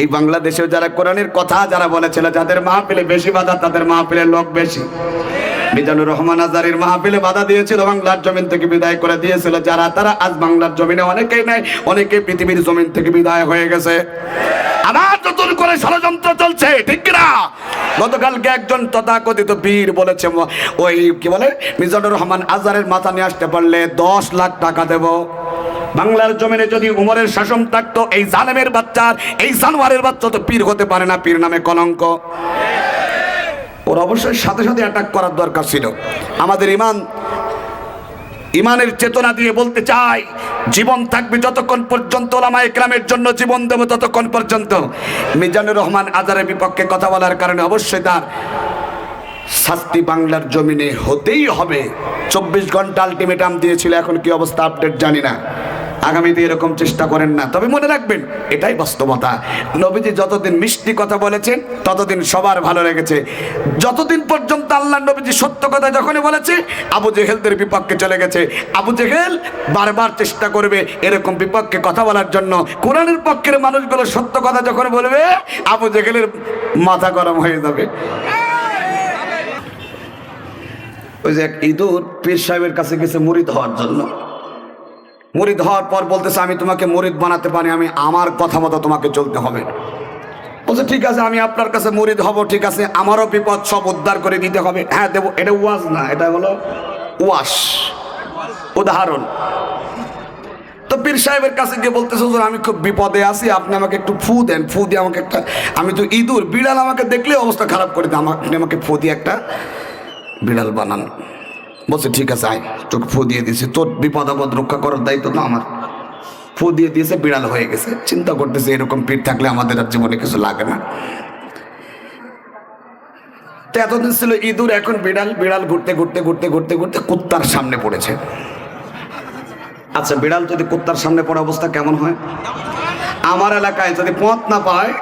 এই বাংলাদেশেও যারা কোরআনের কথা যারা বলেছিল, যাদের মাহফিলে বেশি বাধা, তাদের মাহফিলে লোক বেশি। মিজানুর রহমান আজারির মাহফিলে বাধা দিয়েছিল, বাংলার জমিন থেকে বিদায় করে দিয়েছিল। যারা, তারা আজ বাংলার জমিনে অনেকেই নাই অনেকে পৃথিবীর জমিন থেকে বিদায় হয়ে গেছে। আবার নতুন করে ষড়যন্ত্র চলছে, ঠিক না গতকালকে একজন তথাকথিত বীর বলেছে ওই কি বলে, মিজানুর রহমান আজারের মাথা নিয়ে আসতে পারলে দশ লাখ টাকা দেব। বাংলার জমিনে যদি উমরের শাসন থাকতো, এই জালেমের বাচ্চার এই জানোয়ারের বাচ্চা তো পীর হতে পারে না, পীর নামে কলঙ্ক। ওর অবশ্যই সাথে সাথে অ্যাটাক করার দরকার ছিল। আমাদের ইমান ইমানের চেতনা দিয়ে বলতে চাই জীবন থাকবে যতক্ষণ পর্যন্ত ওলামা ইকরামের জন্য জীবন দেব ততক্ষণ পর্যন্ত। মিজানুর রহমান আজারের বিপক্ষে কথা বলার কারণে অবশ্যই তার শাস্তি বাংলার জমিনে হতেই হবে। চব্বিশ ঘণ্টা আলটিমেটাম দিয়েছিল, এখন কি অবস্থা আপডেট জানি না। আগামীতে এরকম চেষ্টা করেন না। তবে মনে রাখবেন, এটাই বাস্তবতা। নবীজি যতদিন মিষ্টি কথা বলেছেন, ততদিন সবার ভালো লেগেছে। যতদিন পর্যন্ত আল্লাহ নবীজি সত্য কথা যখনই বলেছে, আবু জেহেলদের বিপক্ষে চলে গেছে। আবু জেহেল বারবার চেষ্টা করবে এরকম বিপক্ষে কথা বলার জন্য। কোরআনের পক্ষের মানুষগুলো সত্য কথা যখন বলবে, আবু জেহেলের মাথা গরম হয়ে যাবে। ওই যে এক ইঁদুর পীর সাহেবের কাছে গেছে মুরিদ হওয়ার জন্য। মুরিদ হওয়ার পর বলতেছে, আমি তোমাকে মুরিদ বানাতে পারি, আমি আমার কথা মতো তোমাকে চলতে হবে। বলছে, ঠিক আছে, আমি আপনার কাছে মুরিদ হব, ঠিক আছে, আমারও বিপদ সব উদ্ধার করে দিতে হবে। হ্যাঁ দেবো, এটা ওয়াজ না, এটা হলো ওয়াস উদাহরণ। তো পীর সাহেবের কাছে গিয়ে বলতেছে আমি খুব বিপদে আছি, আপনি আমাকে একটু ফু দেন, ফু দিয়ে আমাকে একটা, আমি তো ইঁদুর, বিড়াল আমাকে দেখলে অবস্থা খারাপ করে দেয় আমাকে আপনি আমাকে ফু দিয়ে একটা বিড়াল বানান। বলছে, ঠিক আছে, আয়, তোকে ফু দিয়ে দিয়েছি। তোর বিপদ আপদ রক্ষা করার দায়িত্ব তো আমার। ফু দিয়ে দিয়েছে, বিড়াল হয়ে গেছে। চিন্তা করতেছে, এরকম পিঠ থাকলে আমাদের আর জীবনে কিছু লাগে না। এতদিন ছিল ইঁদুর, এখন বিড়াল বিড়াল ঘুরতে ঘুরতে ঘুরতে ঘুরতে ঘুরতে কুত্তার সামনে পড়েছে। আচ্ছা বিড়াল যদি কুত্তার সামনে পড়া অবস্থা কেমন হয়? আমার এলাকায় যদি পথ না পায়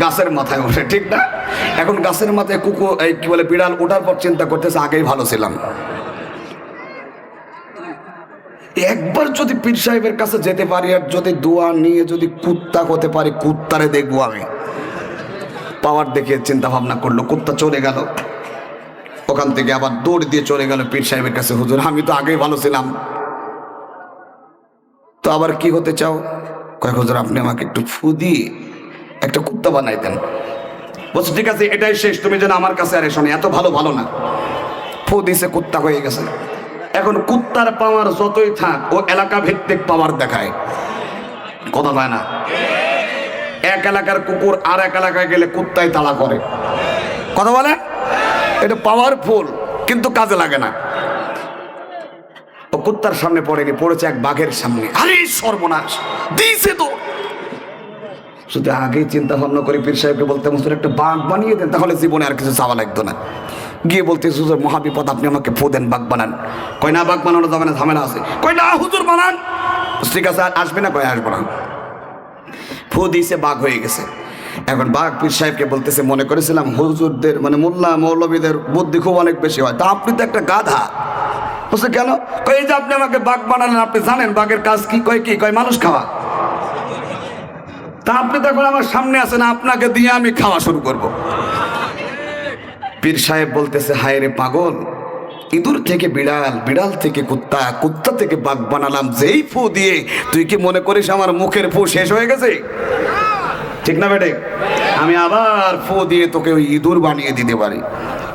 গাছের মাথায় ওঠে, ঠিক না? এখন গাছের মাথায় কুকুর এই কি বলে, বিড়াল ওঠার পর চিন্তা করতেছে, আগেই ভালো ছিলাম। একবার যদি পীর সাহেবের কাছে যেতে পারি আর যদি দোয়া নিয়ে যদি কুত্তা হতে পারি, কুত্তারে দেখব আমি। পাওয়ার দেখে চিন্তা ভাবনা করল, কুত্তা চলে গেল। ওখান থেকে আবার দৌড় দিয়ে চলে গেল পীর সাহেবের কাছে, হুজুর, আমি তো আগেই ভালো ছিলাম। তো আবার কি হতে চাও? কয়েক হুজুর, আপনি আমাকে একটু ফু দিয়ে একটা কুত্তা বানাই দেন। বলছে ঠিক আছে এটাই শেষ তুমি যেন আমার কাছে আর এসো না, এত ভালো ভালো না। ফু দিছে কুত্তা হয়ে গেছে। এখন কুত্তার পাওয়ার যতই থাক ও এলাকা ভিত্তিক পাওয়ার দেখায়। কথা হয় না? এক এলাকার কুকুর আর এক এলাকায় গেলে কুত্তাই তালা করে। কথা বলে? এটা পাওয়ারফুল কিন্তু কাজে লাগে না। ও কুত্তার সামনে পড়েনি পড়েছে এক বাঘের সামনে। আরে সর্বনাশ দিয়েছে তো। শুধু আগেই চিন্তা ভাবনা করে পীর সাহেবকে বলতে হুজুর একটা বাঘ বানিয়ে দেন, তাহলে জীবনে আর কিছু চাওয়া লাগতো না। গিয়ে বলতে, হুজুর, মহাবিপদ, আপনি আমাকে ফো দেন, বাঘ বানান। কয়, না, বাঘ বানানো যাবে না, ঝামেলা আছে। কয়, না, হুজুর, বানান। ঠিক আছে, আর আসবে না, কয়, আসব না। ফু দিয়েছে, বাঘ হয়ে গেছে। এখন বাঘ পীর সাহেবকে বলতেছে, মনে করেছিলাম হুজুরদের মানে মোল্লা, মৌলবীদের বুদ্ধি খুব অনেক বেশি হয়। তা আপনি তো একটা গাধা। বলছে, কেন? এই যে আপনি আমাকে বাঘ বানালেন, আপনি জানেন বাঘের কাজ কি? কয় কি? কয়, মানুষ খাওয়া। তা আপনি তো এখন আমার সামনে আছেন আপনাকে দিয়ে আমি খাওয়া শুরু করব। পীর সাহেব বলতেছে, হায় রে পাগল, ইঁদুর থেকে বিড়াল বিড়াল থেকে কুত্তা কুত্তা থেকে বাঘ বানালাম, যেই ফু দিয়ে তুই কি মনে করিস আমার মুখের ফু শেষ হয়ে গেছে? ঠিক না বেটে? আমি আবার ফু দিয়ে তোকে ওই ইঁদুর বানিয়ে দিতে পারি।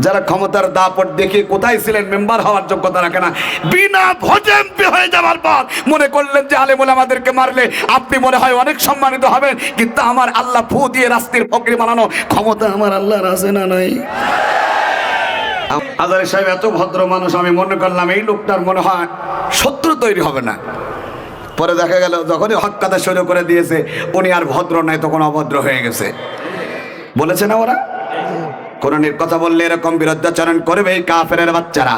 যারা ক্ষমতার দাপট দেখে কোথায় ছিলেন, মেম্বার হওয়ার যোগ্যতা রাখে না। বিনা ভোটে এমপি হয়ে যাওয়ার পর মনে করলেন যে আলেমুল আমাদেরকে মারলে আপনি মনে হয় অনেক সম্মানিত হবেন, কিন্তু আমার আল্লাহ ফু দিয়ে রাস্তির ফকরি বানানো ক্ষমতা আমার আল্লাহর আছে না নাই। আজারে সাহেব, এত ভদ্র মানুষ, আমি মনে করলাম এই লোকটার মনে হয় শত্রু তৈরি হবে না। পরে দেখা গেল, যখনই হক কথা শুরু করে দিয়েছে, উনি আর ভদ্র নয়, তখন অভদ্র হয়ে গেছে। বলেছে না ওরা? কোরআনের কথা বললে এরকম বিরুদ্ধাচরণ করবে এই বাচ্চারা।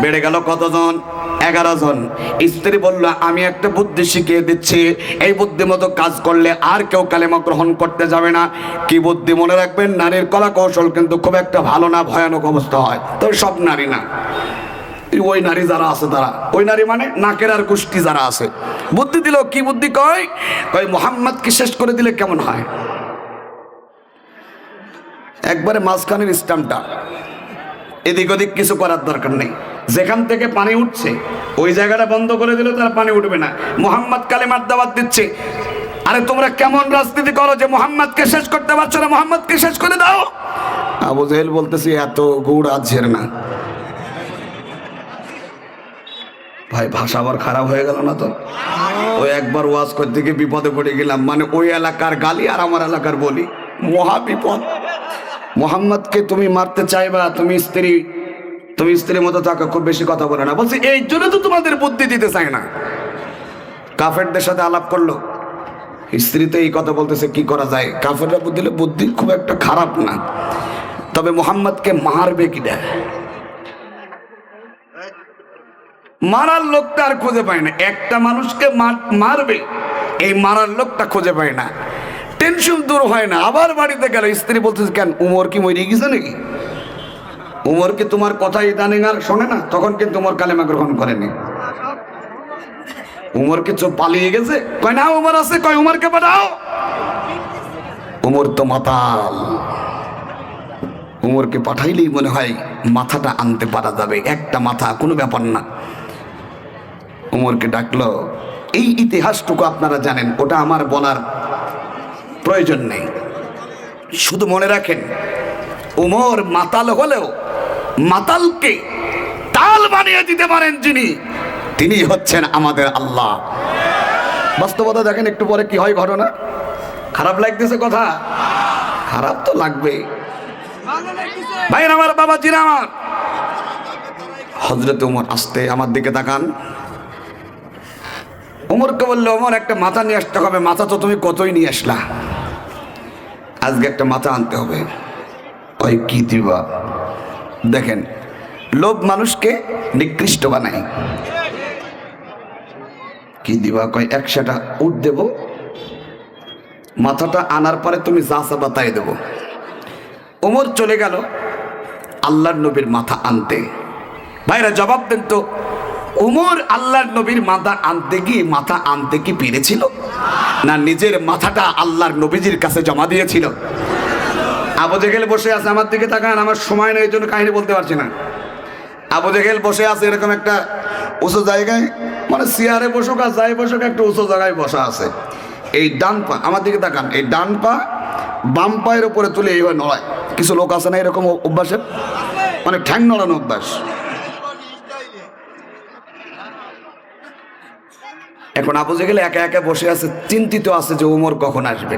বেড়ে গেল কতজন? এগারো জন। স্ত্রী বলল, আমি একটা বুদ্ধি শিখিয়ে দিচ্ছি। এই বুদ্ধি মতো কাজ করলে আর কেউ কালেমা গ্রহণ করতে যাবে না। কি বুদ্ধি মনে রাখবেন? নারীর কলা কৌশল কিন্তু খুব একটা ভালো না, ভয়ানক অবস্থা হয়। তো সব নারী না। ওই নারী যারা আছে তারা। ওই নারী মানে নাকের আর গোষ্ঠী যারা আছে। বুদ্ধি দিল, কি বুদ্ধি কয়? কয়, মোহাম্মদকে শেষ করে দিলে কেমন হয়? একবারে মাঝখানের স্টাম্পটা এদিক ওদিক কিছু করার দরকার নেই। যেখান থেকে পানি উঠছে, ওই জায়গাটা বন্ধ করে দিলে তার পানি উঠবে না। মোহাম্মদ কালেমার দাবাত দিচ্ছে। আরে তোমরা কেমন রাজনীতি করো যে মোহাম্মদকে শেষ করতে পারছ না? মোহাম্মদকে শেষ করে দাও। আবু জাহেল বলতেছি, এত গুড় আজের না। ভাই, ভাষা আবার খারাপ হয়ে গেল না তো? ওই একবার ওয়াজ করতে গিয়ে বিপদে পড়ে গেলাম। মানে ওই এলাকার গালি আর আমার এলাকার বলি। মহা বিপদ। মোহাম্মদকে তুমি মারতে চাইবা তুমি স্ত্রী, তুমি স্ত্রীর মতো থাকো, খুব বেশি কথা বলে না। বলছি, এই জন্য তো তোমাদের বুদ্ধি দিতে চায় না। কাফেরদের সাথে আলাপ করল। স্ত্রীতে এই কথা বলতেছে, কি করা যায়? কাফেররা বুদ্ধি বুদ্ধি খুব একটা খারাপ না। তবে মোহাম্মদকে মারবে কি দেয় মারার লোকটা আর খুঁজে পায় না। একটা মানুষকে মারবে, এই মারার লোকটা খুঁজে পায় না। টেনশন দূর হয় না। আবার বাড়িতে গেল, স্ত্রী বলতেছে, কেন, উমর কি মরে গেছে নাকি? উমর কি তোমার কথা ইদানিং আর শোনে না? তখন কিন্তু উমর কালেমা গ্রহণ করেনি। উমর কিছু পালিয়ে গেছে? কয় না উমর আছে। কয়, উমরকে পাঠাও। উমর তো মাতাল। উমরকে পাঠাইলেই মনে হয় মাথাটা আনতে পারা যাবে। একটা মাথা কোনো ব্যাপার না। উমরকে ডাকলো, এই ইতিহাসটুকু আপনারা জানেন, ওটা আমার বলার প্রয়োজন নেই। শুধু মনে রাখেন, উমর মাতাল হলেও মাতালকে তাল বানিয়ে দিতে পারেন যিনি, তিনি হচ্ছেন আমাদের আল্লাহ। বাস্তবতা দেখেন, একটু পরে কি হয় ঘটনা? খারাপ লাগতেছে কথা? খারাপ তো লাগবে ভাই আমার বাবা জিরা আমার। হজরত উমর আসতে আমার দিকে তাকান। উমরকে বলল ওমর একটা মাথা নিয়ে আসতে হবে। মাথা তো তুমি কতই নিয়ে আসলা? আজকে একটা মাথা আনতে হবে। ওই কি দিবা? দেখেন, লোভ মানুষকে নিকৃষ্ট বানায়। কি দিবা? কয় একশোটা উঠ দেব। মাথাটা আনার পরে তুমি যা চাবা তাই দেবো। ওমর চলে গেল আল্লাহর নবীর মাথা আনতে। ভাইরা, জবাব দেন তো। উমর আল্লাহর নবীর মাথা আনতে গিয়ে মাথা আনতে কি পেরেছিল? না নিজের মাথাটা আল্লাহর নবীজির কাছে জমা দিয়েছিল? আবু জেগেল বসে আছে, আমার দিকে তাকান, আমার সময় নেই জন্য কাহিনী বলতে পারছি না। আবু জেগেল বসে আছে, এরকম একটা উঁচু জায়গায় মানে চেয়ারে বসুক আর যাই বসুক, একটা উঁচু জায়গায় বসা আছে। এই ডান পা, আমার দিকে তাকান, এই ডান পা বাম পায়ের উপরে তুলে এইভাবে নড়ায়। কিছু লোক আছে না এরকম অভ্যাসের? মানে ঠ্যাং নড়ানো অভ্যাস। এখন আবু জেগেল একা একা বসে আছে, চিন্তিত আছে যে উমর কখন আসবে।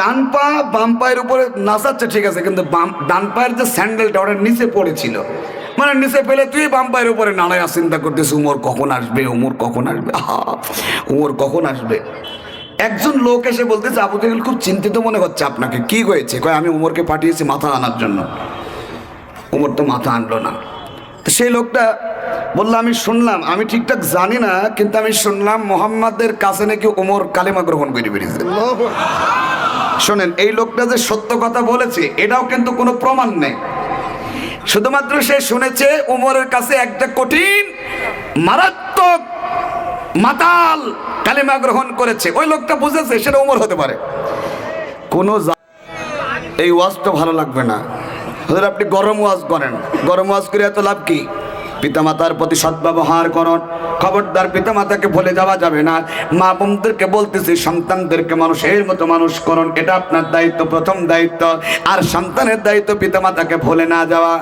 ডান পা বাম পায়ের উপরে নাচাচ্ছে, ঠিক আছে, কিন্তু বাম ডান পায়ের যে স্যান্ডেলটা ওটা নিচে পড়েছিল। মানে নিচে পেলে তুই বাম পায়ের উপরে নাড়ায় চিন্তা করতেছিস, উমর কখন আসবে, উমর কখন আসবে? উমর কখন আসবে? একজন লোক এসে বলতেছে আবু জেহেল খুব চিন্তিত মনে হচ্ছে আপনাকে। কি হয়েছে? কয়, আমি উমরকে পাঠিয়েছি মাথা আনার জন্য। উমর তো মাথা আনলো না। তো সেই লোকটা বলল আমি শুনলাম আমি ঠিকঠাক জানি না কিন্তু আমি শুনলাম মোহাম্মদের কাছে নাকি উমর কালেমা গ্রহণ করে বেরিয়েছে। শোনেন এই লোকটা যে সত্য কথা বলেছে এটাও কিন্তু কোনো প্রমাণ নেই। শুধুমাত্র সে শুনেছে উমরের কাছে একটা কঠিন মারাত্মক মাতাল কালেমা গ্রহণ করেছে। ওই লোকটা বুঝেছে সেটা উমর হতে পারে। কোনো এই ওয়াজটা ভালো লাগবে না। আপনি গরম ওয়াজ করেন। গরম ওয়াজ করে এত লাভ কি? পিতামাতার প্রতি সদ্ব্যবহার করুন খবরদার পিতামাতাকে ভুলে যাওয়া যাবে না। মা বোনদেরকে বলতেছি, সন্তানদেরকে মানুষের মতো মানুষ করুন। এটা আপনার দায়িত্ব, প্রথম দায়িত্ব। আর সন্তানের দায়িত্ব পিতামাতাকে ভুলে না যাওয়া।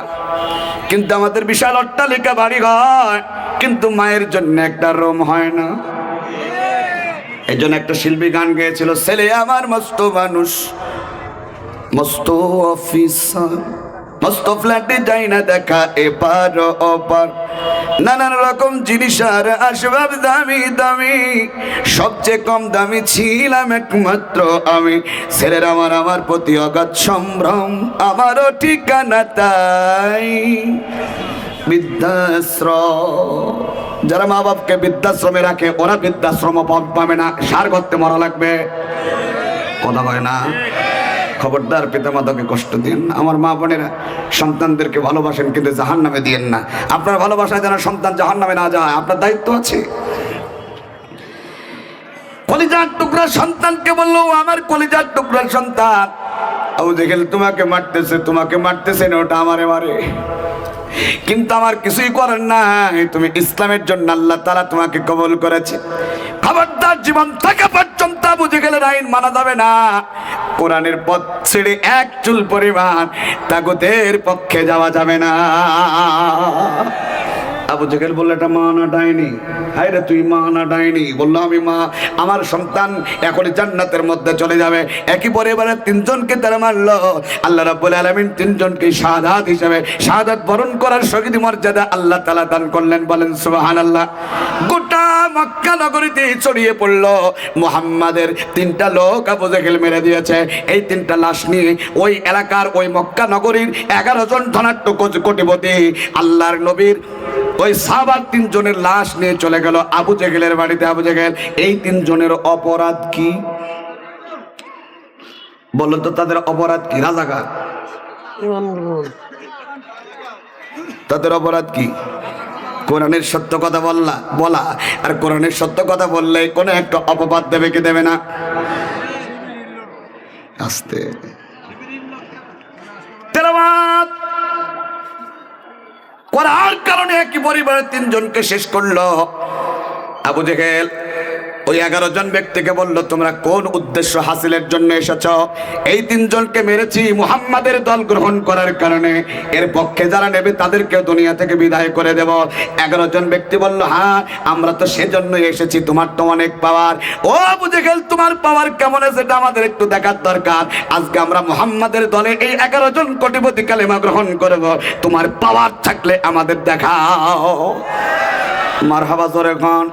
কিন্তু আমাদের বিশাল অট্টালিকা বাড়ি হয় কিন্তু মায়ের জন্য একটা রোম হয় না। এই জন্য একটা শিল্পী গান গেয়েছিল, ছেলে আমার মস্ত মানুষ, মস্ত অফিসার মস্ত ফ্ল্যাটে যাই না দেখা, এপার ওপার। নানান রকম জিনিস আর আসবাব দামি দামি। সবচেয়ে কম দামি ছিলাম একমাত্র আমি। ছেলের আমার আমার প্রতি অগাধ সম্ভ্রম, আমারও ঠিকানা তাই। বৃদ্ধাশ্রম। যারা মা বাপকে বৃদ্ধাশ্রমে রাখে, ওরা বৃদ্ধাশ্রম পাবে না। সার করতে মরা লাগবে। কথা না? খবরদার পিতামাতাকে কষ্ট দিন না। আমার মা বোনেরা সন্তানদেরকে ভালোবাসেন, কিন্তু জাহান নামে দিয়েন না। আপনার ভালোবাসায় যেন সন্তান জাহান নামে না যায়, আপনার দায়িত্ব আছে। কলিজার টুকরা সন্তানকে বলল আমার কলিজার টুকরা সন্তান। আবু জেহেল, তোমাকে মারতেছে তোমাকে মারতেছে না, ওটা আমারে মারে। কিন্তু আমার কিছুই করার নাই। তুমি ইসলামের জন্য আল্লাহ তারা তোমাকে কবল করেছে। খবরদার জীবন থাকা পর্যন্ত বুঝে গেলে আইন মানা যাবে না। কোরআনের পথ ছেড়ে এক চুল পরিমাণ তাগুতের পক্ষে যাওয়া যাবে না। আবু বলল, এটা মা না ডাইনি? হাই রে, তুই মা না ডাইনি? বলল, আমি মা, আমার সন্তান এখনই জান্নাতের মধ্যে চলে যাবে। একই পরিবারের তিনজনকে তারা মারলো। আল্লাহ তিনজনকে শাহাদাত হিসেবে শাহাদাত বরণ করার শহীদ মর্যাদা আল্লাহ তাআলা দান করলেন। বলেন, সুবহানাল্লাহ। গোটা মক্কা নগরীতে ছড়িয়ে পড়ল। মুহাম্মাদের তিনটা লোক আবু জেহেল মেরে দিয়েছে। এই তিনটা লাশ নিয়ে ওই এলাকার ওই মক্কা নগরীর এগারো জন ধনাট্য কোটিপতি আল্লাহর নবীর ওই সাবার তিনজনের লাশ নিয়ে চলে গেল আবু জেগেলের বাড়িতে। আবু জেগেল এই তিনজনের অপরাধ কি? বলল তো তাদের অপরাধ কি? রাজাকা তাদের অপরাধ কি? কোরআনের সত্য কথা বললা, বলা। আর কোরআনের সত্য কথা বললে কোনো একটা অপবাদ দেবে কি দেবে না? আসতে। করার কারণে একই পরিবারের তিনজনকে শেষ করল। আবু জেহেল ওই এগারো জন ব্যক্তিকে বলল, তোমরা কোন উদ্দেশ্য হাসিলের জন্য এসেছ? এই তিনজনকে মেরেছি মুহাম্মাদের দল গ্রহণ করার কারণে। এর পক্ষে যারা নেবে তাদেরকেও দুনিয়া থেকে বিদায় করে দেব। এগারো জন ব্যক্তি বলল হ্যাঁ আমরা তো সেজন্যই এসেছি, তোমার তো অনেক পাওয়ার। ও বুঝে জেহেল, তোমার পাওয়ার কেমন সেটা আমাদের একটু দেখার দরকার। আজকে আমরা মুহাম্মাদের দলে এই এগারো জন কোটিপতি কালেমা গ্রহণ করব। তোমার পাওয়ার থাকলে আমাদের দেখাও। মার হাবা জোরে খান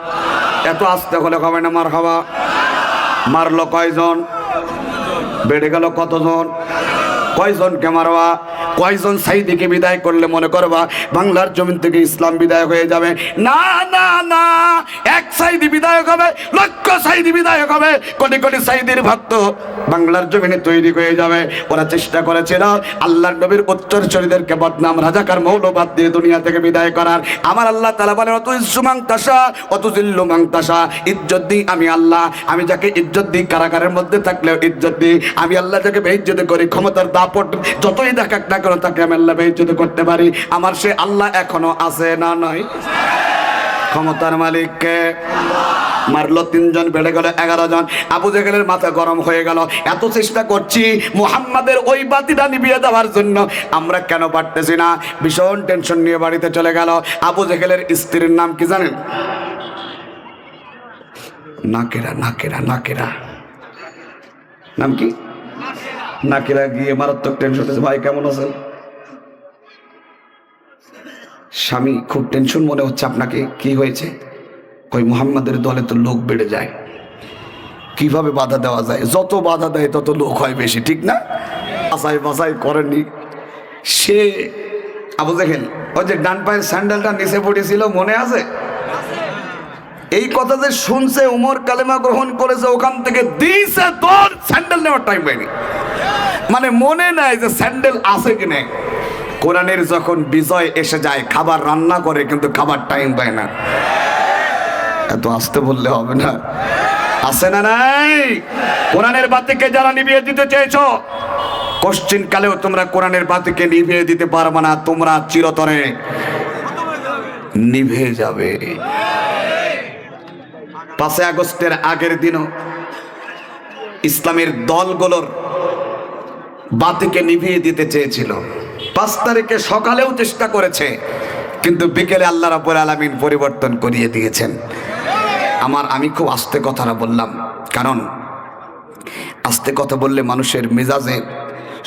এত আসতে হলে হবে না মার হাওয়া মারলো কয়জন? বেড়ে গেল কতজন? কয়জনকে মারবা? কয়জন সাইদিকে বিদায় করলে মনে করবা বাংলার জমিন থেকে ইসলাম বিদায় হয়ে যাবে? না না না। এক সাইদি বিধায়ক হবে, লক্ষ সাইদি বিধায়ক হবে, কোটি কোটি সাইদির ভক্ত বাংলার জমিনে তৈরি হয়ে যাবে। ওরা চেষ্টা করেছিল আল্লাহর নবীর উত্তরসূরিদেরকে বদনাম, রাজাকার মৌলবাদ দিয়ে দুনিয়া থেকে বিদায় করার। আমার আল্লাহ তালা বলে অত ইসুমাং তাসা অত জিল্লুমাং তাসা ইজ্জত দিই আমি আল্লাহ। আমি যাকে ইজ্জত দিই কারাগারের মধ্যে থাকলেও ইজ্জত দিই। আমি আল্লাহ যাকে বেইজ্জত করি ক্ষমতার দাপট যতই দেখাক না কেন তাকে আমি আল্লাহ বেইজ্জত করতে পারি। আমার সে আল্লাহ এখনও আছে না নয় ক্ষমতার মালিককে মারলো তিনজন, বেড়ে গেল এগারো জন। আবু জেগেলের মাথা গরম হয়ে গেল। এত চেষ্টা করছি মুহাম্মাদের ওই বাতিটা নিভিয়ে দেওয়ার জন্য। আমরা কেন পারতেছি না? ভীষণ টেনশন নিয়ে বাড়িতে চলে গেল। আবু জেগেলের স্ত্রীর নাম কি জানেন? নাকেরা নাকেরা নাকেরা। নাম কি? নাকেরা গিয়ে মারাত্মক টেনশন ভাই, কেমন আছেন? স্বামী, খুব টেনশন মনে হচ্ছে আপনাকে। কি হয়েছে? ওই মুহাম্মাদের দলে তো লোক বেড়ে যায়। কীভাবে বাধা দেওয়া যায়? যত বাধা দেয়, তত লোক হয় বেশি, ঠিক না? বাসাই বাসাই করেনি সে, আবু দেখেন ওই যে ডান পায়ের স্যান্ডেলটা নিচে পড়েছিল, মনে আছে? এই কথা যে শুনছে, উমর কালেমা গ্রহণ করেছে, ওখান থেকে দিছে তোর স্যান্ডেল নেওয়ার টাইম পাইনি মানে মনে নাই যে স্যান্ডেল আছে কি নেই। কোরআনের যখন বিজয় এসে যায়, খাবার রান্না করে, কিন্তু খাবার টাইম পায় না। এত আসতে বললে হবে না। আছে না নাই? কোরআনের বাতিকে যারা নিভিয়ে দিতে চেয়েছো কোশ্চিন কালেও তোমরা কোরআনের বাতিকে নিভিয়ে দিতে পারবে না, তোমরা চিরতরে নিভে যাবে। পাঁচই আগস্টের আগের দিনও ইসলামের দলগুলোর বাতিকে নিভিয়ে দিতে চেয়েছিল। পাঁচ তারিখে সকালেও চেষ্টা করেছে, কিন্তু বিকেলে আল্লাহ রাব্বুল আলামিন পরিবর্তন করিয়ে দিয়েছেন। আমার, আমি খুব আস্তে কথাটা বললাম, কারণ আস্তে কথা বললে মানুষের মেজাজে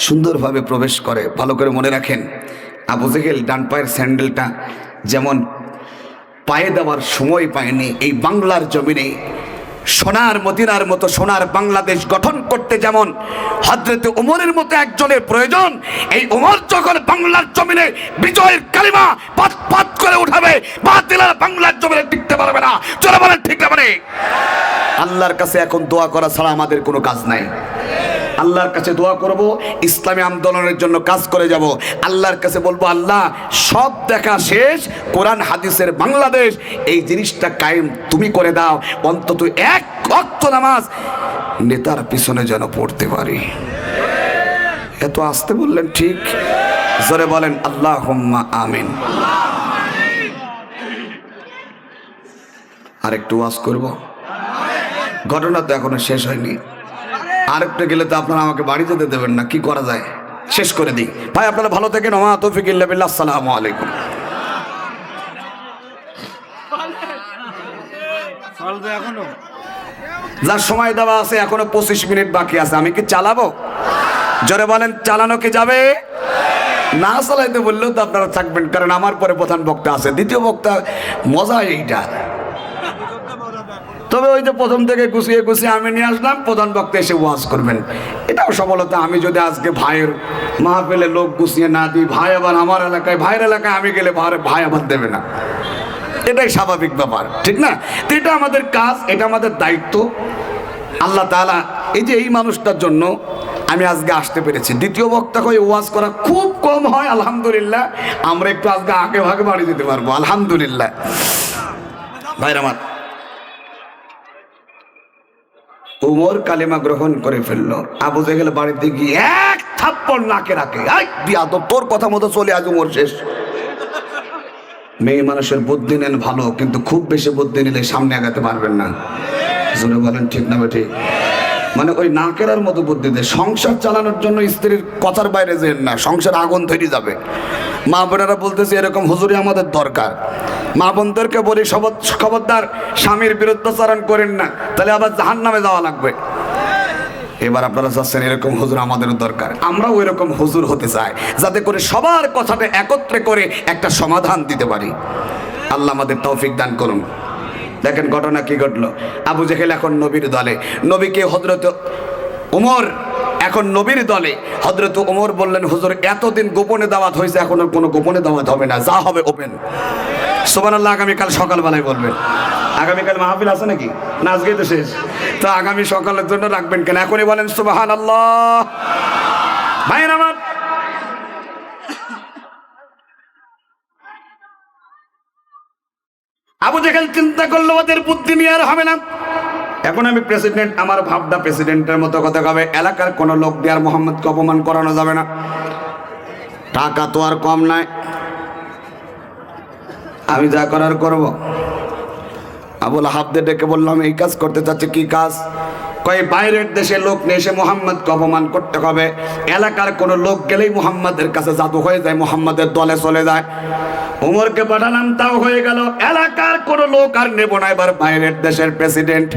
সুন্দরভাবে প্রবেশ করে। ভালো করে মনে রাখেন, আবু জেহেল ডান পায়ের স্যান্ডেলটা যেমন পায়ে দেওয়ার সময় পায়নি, এই বাংলার জমিনে সোনার মদিনার মতো সোনার বাংলাদেশ গঠন করতে যেমন হজরতে উমরের মতো একজনের প্রয়োজন, এই উমর যখন বাংলার জমিনে বিজয়ের কালিমা পাত পাত করে উঠাবে বাতিলার বাংলার জমিনে টিকতে পারবে না। চলে বলেন ঠিক না মানে? আল্লাহর কাছে এখন দোয়া করা ছাড়া আমাদের কোনো কাজ নাই। আল্লাহর কাছে দোয়া করব, ইসলামী আন্দোলনের জন্য কাজ করে যাব। আল্লাহর কাছে বলব, আল্লাহ, সব দেখা শেষ, কোরআন, হাদিসের বাংলাদেশ, এই জিনিসটা কায়েম তুমি করে দাও। অন্তত এক অক্ত নামাজ নেতার পিছনে যেন পড়তে পারি। এত আসতে বললেন ঠিক, জোরে বলেন আল্লাহ আমিন। আর একটু ওয়াজ করব। ঘটনা তো এখনও শেষ হয়নি। আরেকটা গেলে তো আপনারা আমাকে বাড়ি যেতে দেবেন না কি করা যায়? শেষ করে দিই। ভাই আপনারা ভালো থাকেন ওমা তৌফিক ইল্লা বিল্লাহ আসসালামু আলাইকুম। যার সময় দেওয়া আছে এখনও পঁচিশ মিনিট বাকি আছে আমি কি চালাবো? জোরে বলেন চালানো কি যাবে? না চালাইতে বললেও তো আপনারা থাকবেন কারণ আমার পরে প্রধান বক্তা আছে। দ্বিতীয় বক্তা মজা এইটা। তবে ওই যে প্রথম থেকে গুছিয়ে গুছিয়ে আমি নিয়ে আসলাম, প্রধান বক্তা এসে ওয়াজ করবেন। এটাও সফলতা, আমি যদি আজকে ভাইয়ের মাহফিলে লোক গুছিয়ে না দিই, ভাই আবার আমার এলাকায়, ভাইয়ের এলাকায় আমি গেলে ভাই- আবার দেবে না। এটাই স্বাভাবিক ব্যাপার, ঠিক না? তো এটা আমাদের কাজ, এটা আমাদের দায়িত্ব। আল্লাহ তাআলা, এই যে এই মানুষটার জন্য আমি আজকে আসতে পেরেছি। দ্বিতীয় বক্তা হয়ে ওয়াজ করা খুব কম হয়, আলহামদুলিল্লাহ। আমরা একটু আজকে আগে ভাগে বাড়ি যেতে পারব, আলহামদুলিল্লাহ। ভাইরা আমার উমর কালেমা গ্রহণ করে ফেলল। আবু জেহেল বাড়িতে গিয়ে এক থাপ্পড় নাকে রাখে। বিয়াদব, তোর কথা মতো চলে আজ উমর শেষ। মেয়ে মানুষের বুদ্ধি নেন ভালো, কিন্তু খুব বেশি বুদ্ধি নিলে সামনে আগাতে পারবেন না। জোরে বলেন, ঠিক না ঠিক? মানে ওই নাকেরার মতো বুদ্ধি দেয় সংসার চালানোর জন্য স্ত্রীর কথার বাইরে যেন না, সংসার আগুন ধরে যাবে। মা বোনেরা বলতেছে, এরকম হুজুরি আমাদের দরকার। মা বোনদেরকে বলি শবদ- খবরদার স্বামীর বিরুদ্ধাচারণ করেন না, তাহলে আবার জাহান নামে যাওয়া লাগবে। এবার আপনারা চাচ্ছেন, এরকম হুজুর আমাদের দরকার। আমরাও এরকম হুজুর হতে চাই, যাতে করে সবার কথাটা একত্রে করে একটা সমাধান দিতে পারি। আল্লাহ আমাদের তৌফিক দান করুন। দেখেন ঘটনা কি ঘটলো? আবু জেহেল এখন নবীর দলে। নবীকে হজরত উমর, এখন নবীর দলে। হজরত উমর বললেন, হুজুর, এতদিন গোপনে দাওয়াত হয়েছে, এখন আর কোনো গোপনে দাওয়াত হবে না, যা হবে ওপেন। সোমান আল্লাহ আগামীকাল সকালবেলায় বলবেন। আগামীকাল মাহফিল আছে নাকি? না, আজকেই তো শেষ। তো আগামী সকালের জন্য রাখবেন কেন? এখনই বলেন সুবাহান আল্লাহ ভাইয়ের আমার আবু জেহেল চিন্তা করল, ওদের বুদ্ধি নিয়ে আর হবে না। এখন আমি প্রেসিডেন্ট আমার ভাবটা প্রেসিডেন্টের মতো কথা কবে? এলাকার কোনো লোক দিয়ে আর মোহাম্মদকে অপমান করানো যাবে না। টাকা তো আর কম নাই আমি যা করার করব। আবুল হাবদে ডেকে বললাম, এই কাজ করতে চাচ্ছি কি কাজ? কয় বাইরের দেশে লোক নিয়ে এসে মোহাম্মদকে অপমান করতে হবে। এলাকার কোনো লোক গেলেই মোহাম্মদের কাছে জাদু হয়ে যায়, মোহাম্মদের দলে চলে যায়। উমরকে পাঠালাম, তাও হয়ে গেল। এলাকার কোনো লোক আর নেব না এবার বাইরের দেশের প্রেসিডেন্ট।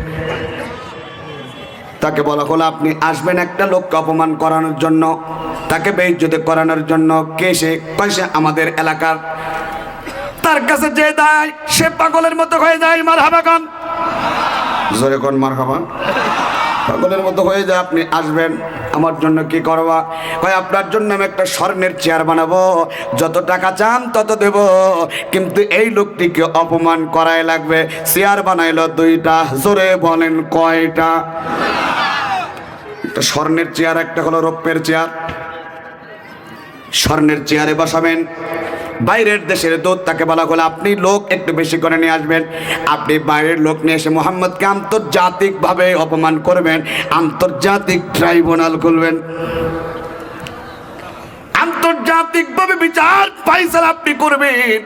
তাকে বলা হলো, আপনি আসবেন একটা লোককে অপমান করানোর জন্য, তাকে বেইজ্জতি করানোর জন্য। কে সে? সে? আমাদের এলাকার। তার কাছে যে দেয়, সে পাগলের মতো হয়ে যায়। মার হাবাগান জোরে কোন মার পাগলের মতো হয়ে যায় আপনি আসবেন। আমার জন্য কি করবা? কয়, আপনার জন্য আমি একটা স্বর্ণের চেয়ার বানাবো। যত টাকা চান তত দেব। কিন্তু এই লোকটিকে অপমান করাই লাগবে। চেয়ার বানাইলো দুইটা, জোরে বলেন কয়টা? একটা স্বর্ণের চেয়ার একটা হলো রৌপ্যের চেয়ার। স্বর্ণের চেয়ারে বসাবেন। বাইরের দেশের দূত তাকে বলা হলো, আপনি লোক একটু বেশি করে নিয়ে আসবেন। আপনি বাইরের লোক নিয়ে এসে মোহাম্মদকে আন্তর্জাতিকভাবে অপমান করবেন, আন্তর্জাতিক ট্রাইব্যুনাল খুলবেন। আন্তর্জাতিকভাবে বিচার ফাইসাল আপনি করবেন।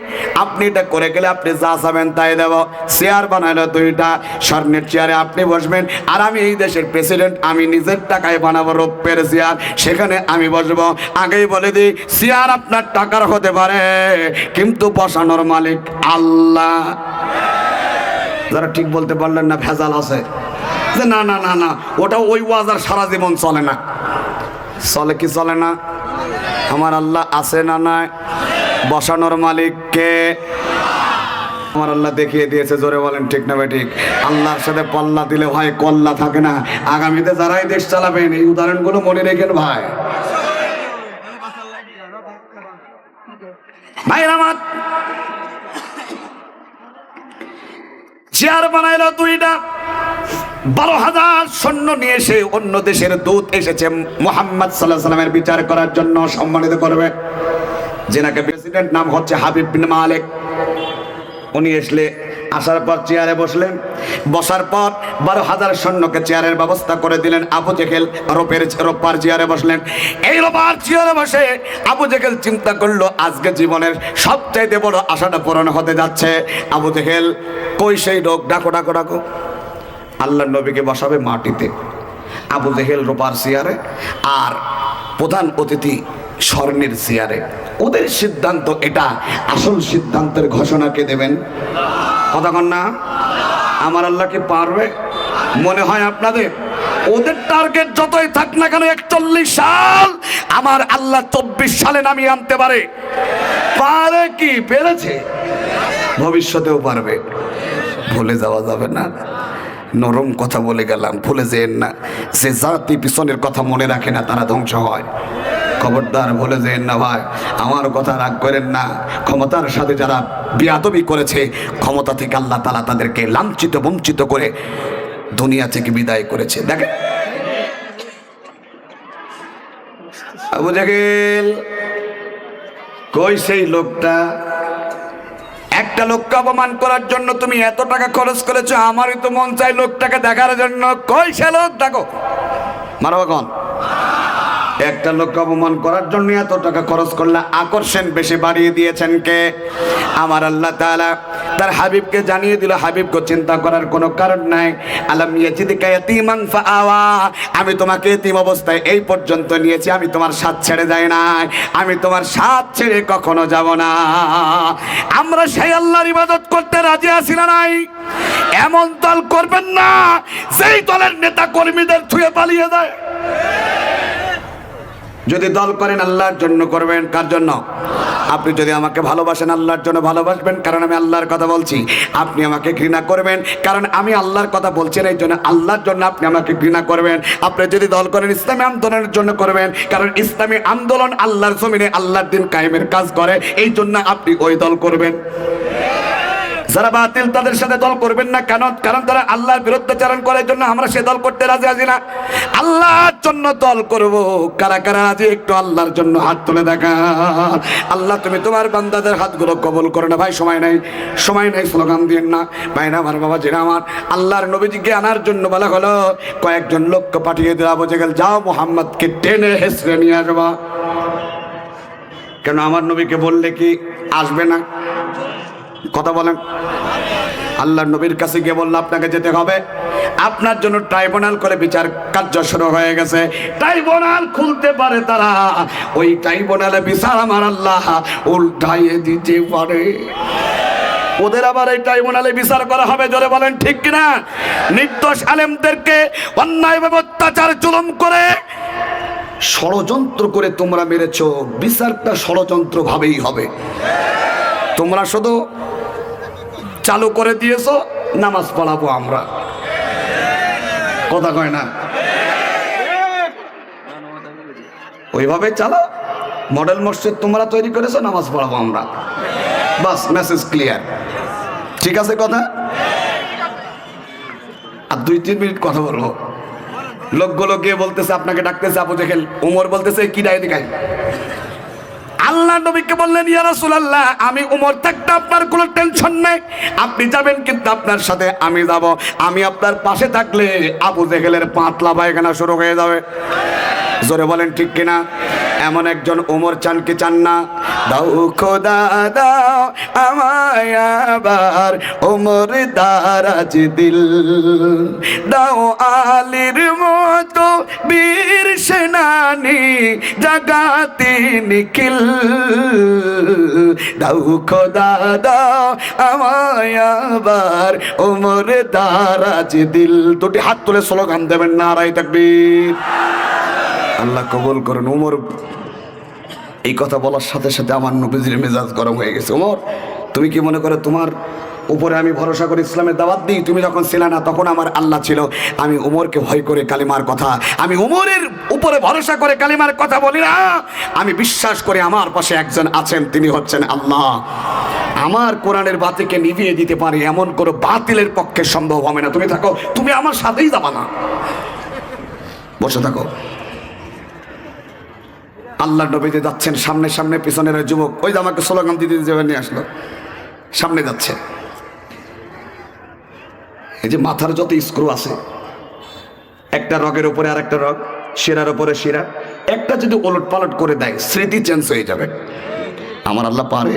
আপনি এটা করে গেলে আপনি যা চাবেন তাই দেব। চেয়ার বানাইলো দুইটা, স্বর্ণের চেয়ারে আপনি বসবেন। আর আমি এই দেশের প্রেসিডেন্ট, আমি নিজের টাকায় বানাবো রৌপ্যের চেয়ার, সেখানে আমি বসবো। আগেই বলে দিই চেয়ার আপনার টাকার হতে পারে, কিন্তু বসানোর মালিক আল্লাহ। যারা ঠিক বলতে পারলেন না, ভেজাল আছে। যে না না না না, ওটা ওই ওয়াজ আর সারা জীবন চলে না। চলে কি চলে না? আমার আল্লাহ আছে না নাই? বসানোর মালিক কে আমার আল্লাহ দেখিয়ে দিয়েছে, জোরে বলেন, ঠিক না ঠিক? আল্লাহর সাথে পাল্লা দিলে ভাই কল্লা থাকে না। আগামীতে যারাই দেশ চালাবেন, এই উদাহরণগুলো মনে রেখেন ভাই। ভাই আমার চেয়ার বানাইলো দুইটা। বারো হাজার সৈন্য নিয়ে এসে অন্য দেশের দূত এসেছে। মোহাম্মদ সাল্লাহ সাল্লামের বিচার করার জন্য সম্মানিত করবে। যেনাকে প্রেসিডেন্ট নাম হচ্ছে হাবিব বিন মালিক। উনি আসলে আসার পর চেয়ারে বসলেন। বসার পর বারো হাজার সৈন্যকে চেয়ারের ব্যবস্থা করে দিলেন। আবু জেকেল রোপের রোপার চেয়ারে বসলেন। এই রোপার চেয়ারে বসে আবু জেকেল চিন্তা করল, আজকে জীবনের সবচাইতে বড় আশাটা পূরণ হতে যাচ্ছে। আবু জেকেল কই সেই লোক? ডাকো ডাকো ডাকো। আল্লাহ নবীকে বসাবে মাটিতে। আবু জেহেল রোপার চেয়ারে আর প্রধান অতিথি স্বর্ণের চেয়ারে ওদের সিদ্ধান্ত এটা, আসল সিদ্ধান্তের ঘোষণা কে দেবেন? কথা না। আমার আল্লাহ কি পারবে? মনে হয় আপনাদের? ওদের টার্গেট যতই থাক না কেন একচল্লিশ সাল আমার আল্লাহ চব্বিশ সালে নামিয়ে আনতে পারে। পারে কি? পেরেছে? ভবিষ্যতেও পারবে। ভুলে যাওয়া যাবে না। নরম কথা বলে গেলাম, ভুলে যেন না। যে জাতি পিছনের কথা মনে রাখে না, তারা ধ্বংস হয়। খবরদার ভুলে যেন না ভাই, আমার কথা রাগ করেন না। ক্ষমতার সাথে যারা বিয়াদবি করেছে, ক্ষমতা থেকে আল্লাহ তালা তাদেরকে লাঞ্ছিত, বঞ্চিত করে দুনিয়া থেকে বিদায় করেছে। দেখেন। আবু জাগিল কই সেই লোকটা? একটা লোককে অপমান করার জন্য তুমি এত টাকা খরচ করেছ, আমারই তো মন চাই লোকটাকে দেখার জন্য। কই সে লোক, দেখো। মারবাগন একটা লোককে অপমান করার জন্য এত টাকা খরচ করলে আকর্ষণ বেশি বাড়িয়ে দিয়েছেন কে? আমার আল্লাহ তাআলা তার হাবিবকে জানিয়ে দিল, হাবিবকে চিন্তা করার কোনো কারণ নাই। আলাম ফাআওয়া। আমি তোমাকে এতিম অবস্থায় এই পর্যন্ত নিয়েছি, আমি তোমার সাথ ছেড়ে যাই নাই। আমি তোমার সাথ ছেড়ে কখনো যাব না। আমরা সেই আল্লাহর ইবাদত করতে রাজি আছি না নাই? এমন দল করবেন না সেই দলের নেতা কর্মীদের থুয়ে পালিয়ে যায়। যদি দল করেন আল্লাহর জন্য করবেন কার জন্য? আপনি যদি আমাকে ভালোবাসেন, আল্লাহর জন্য ভালোবাসবেন, কারণ আমি আল্লাহর কথা বলছি। আপনি আমাকে ঘৃণা করবেন, কারণ আমি আল্লাহর কথা বলছি না, এই জন্য আল্লাহর জন্য আপনি আমাকে ঘৃণা করবেন। আপনি যদি দল করেন, ইসলামী আন্দোলনের জন্য করবেন, কারণ ইসলামী আন্দোলন আল্লাহর জমিনে আল্লাহর দিন কায়েমের কাজ করে, এই জন্য আপনি ওই দল করবেন। যারা বাতিল তাদের সাথে দল করবেন না। কেন? কারণ তারা আল্লাহর বিরুদ্ধাচারণ করার জন্য আমরা সে দল করতে রাজি আছি না। আল্লাহর জন্য দল করব। কারা কারা আজ একটু আল্লাহর জন্য হাত তুলে দেখা আল্লাহ, তুমি তোমার বান্দাদের হাতগুলো কবল করো না। ভাই, সময় নাই। সময় নাই, স্লোগান দিন না। ভাই না, আমার বাবা, যেটা আমার। আল্লাহর নবীজিকে আনার জন্য বলা হলো, কয়েকজন লোককে পাঠিয়ে দেওয়া বুঝে গেল, যাও মোহাম্মদকে টেনে হেসড়ে নিয়ে আসবা। কেন? আমার নবীকে বললে কি আসবে না? কথা বলেন। আল্লাহ নবীর কাছে গিয়ে বলল, আপনাকে যেতে হবে। আপনার জন্য ট্রাইব্যুনাল করে বিচার কার্য শুরু হয়ে গেছে। ট্রাইব্যুনাল খুলতে পারে তারা। ওই ট্রাইব্যুনালে বিচার আমার আল্লাহ উল্টাইয়ে দিতে পারে। ওদের আবার এই ট্রাইব্যুনালে বিচার করা হবে, জোরে বলেন, ঠিক কিনা? নির্দোষ আলেমদেরকে অন্যায়ভাবে অত্যাচার জুলুম করে ষড়যন্ত্র করে তোমরা মেরেছো। বিচারটা ষড়যন্ত্র ভাবেই হবে। তোমরা শুধু চালু করে দিয়েছ, নামাজ পড়াবো আমরা। কথা কয় না? ওইভাবে চালাও। মডেল মসজিদ তোমরা তৈরি করেছ, নামাজ পড়াবো আমরা। বাস মেসেজ ক্লিয়ার ঠিক আছে কথা? আর দুই, তিন মিনিট কথা বলব। লোকগুলো গিয়ে বলতেছে, আপনাকে ডাকতেছে, আপু দেখেন, উমর বলতেছে কি ডাই দেখাই আল্লাহ নবীকে বললেন, ইয়া রাসূলুল্লাহ, আমি উমর থাকতে আপনার কোনো টেনশন নেই। আপনি যাবেন কিন্তু আপনার সাথে আমি যাব। আমি আপনার পাশে থাকলে আবু জেহেলের পাতলা পায়খানা শুরু হয়ে যাবে। জোরে বলেন ঠিক কিনা? এমন একজন ওমর চান কি চান না? দাও খোদা, দাও আমায় আবার ওমর দারাজ দিল। দাও আলির মতো বীর সেনানি জাগাতে নিখিল দাও খোদা, দাও আমায় আবার ওমর দারাজ দিল। দুটি হাত তুলে স্লোগান দেবেন নারাই তাকবীর। আল্লাহ কবুল করুন, উমর এই কথা বলার সাথে সাথে আমার নবীজির মেজাজ গরম হয়ে গেছে। উমর, তুমি কি মনে করো তোমার উপরে আমি ভরসা করে ইসলামের দাওয়াত দিই? তুমি যখন ছিলে না, তখন আমার আল্লাহ ছিল। আমি উমরকে ভয় করে কালিমার কথা, আমি উমরের উপরে ভরসা করে কালিমার কথা বলি না। আমি বিশ্বাস করে আমার পাশে একজন আছেন, তিনি হচ্ছেন আল্লাহ। আমার কোরআনের বাতিকে নিভিয়ে দিতে পারে এমন কোনো বাতিলের পক্ষে সম্ভব হবে না। তুমি থাকো, তুমি আমার সাথেই যাবা না। বসে থাকো। আল্লাহ নবীতে যাচ্ছেন, সামনে সামনে পিছনের যুবক। ওই যে আমাকে স্লোগান দিতে দিতে নিয়ে আসলো। সামনে যাচ্ছে। এই যে মাথার যত স্ক্রু আছে, একটা রগের উপরে আর একটা রগ, শিরার উপরে শিরা, একটা যদি ওলট পালট করে দেয়, স্মৃতি চেঞ্জ হয়ে যাবে। আমার আল্লাহ পারে।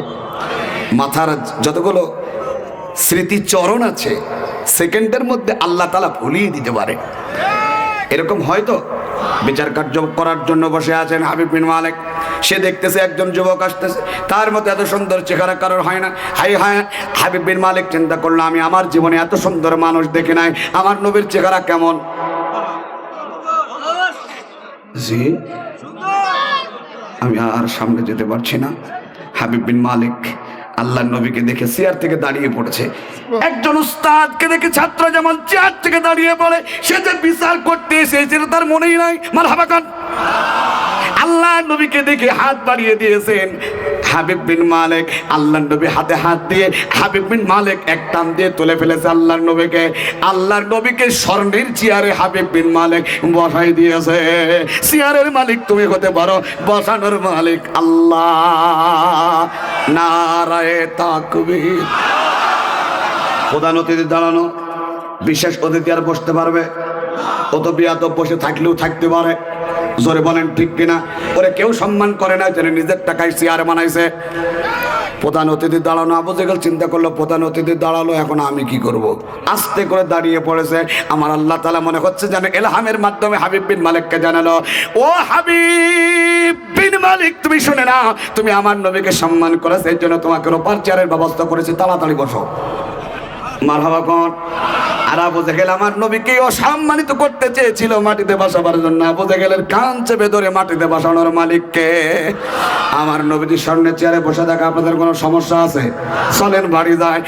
মাথার যতগুলো স্মৃতি চরণ আছে, সেকেন্ডের মধ্যে আল্লাহ তালা ভুলিয়ে দিতে পারে। এরকম হয়তো বিচার কার্য করার জন্য বসে আছেন হাবিব বিন মালিক। সে দেখতেছে একজন যুবক আসতেছে। তার মতো এত সুন্দর চেহারা কারোর হয় না। হাই হায় হাবিব বিন মালিক চিন্তা করল, আমি আমার জীবনে এত সুন্দর মানুষ দেখি নাই। আমার নবীর চেহারা কেমন? জি, আমি আর সামনে যেতে পারছি না। হাবিব বিন মালিক আল্লাহ নবীকে দেখে চেয়ার থেকে দাঁড়িয়ে পড়েছে। একজন উস্তাদকে দেখে ছাত্র যেমন চেয়ার থেকে দাঁড়িয়ে পড়ে সে যে বিচার করতে এসেছিল তার মনেই নাই। মার হাবাকান আল্লাহ নবীকে দেখে হাত বাড়িয়ে দিয়েছেন। হাবিব বিন মালিক আল্লাহ নবী হাতে হাত দিয়ে হাবিব বিন মালিক এক টান দিয়ে তুলে ফেলেছে নবীকে। আল্লাহর নবীকে স্বর্ণের চেয়ারে হাবিব বিন মালিক বসাই দিয়েছে। চেয়ারের মালিক তুমি হতে পারো, বসানোর মালিক আল্লাহ। নারায়ে তাকবীর। প্রধান অতিথি দাঁড়ানো, বিশেষ অতিথি আর বসতে পারবে। অত বিয়াত বসে থাকলেও থাকতে পারে। জোরে বলেন, ঠিক কিনা? ওরে কেউ সম্মান করে না, যেন নিজের টাকায় চেয়ার বানাইছে। প্রধান অতিথি দাঁড়ানো, আবু জেগেল চিন্তা করল, প্রধান অতিথি দাঁড়াল, এখন আমি কি করব। আস্তে করে দাঁড়িয়ে পড়েছে। আমার আল্লাহ তালা মনে হচ্ছে যেন এলহামের মাধ্যমে হাবিব বিন মালিককে জানালো। ও হাবিব বিন মালিক, তুমি শুনে না তুমি আমার নবীকে সম্মান করেছে এই জন্য তোমাকে রোপার চেয়ারের ব্যবস্থা করেছি, তাড়াতাড়ি বসো। মার আর আবু জেহেল আমার নবীকে অসম্মানিত করতে চেয়েছিল মাটিতে বসাবার জন্য। আবু জেহেলের কান চেপে ধরে মাটিতে বসানোর মালিককে। আমার নবীজির স্বর্ণের চেয়ারে বসে থাকা আপনাদের কোনো সমস্যা আছে? চলেন বাড়ি যায়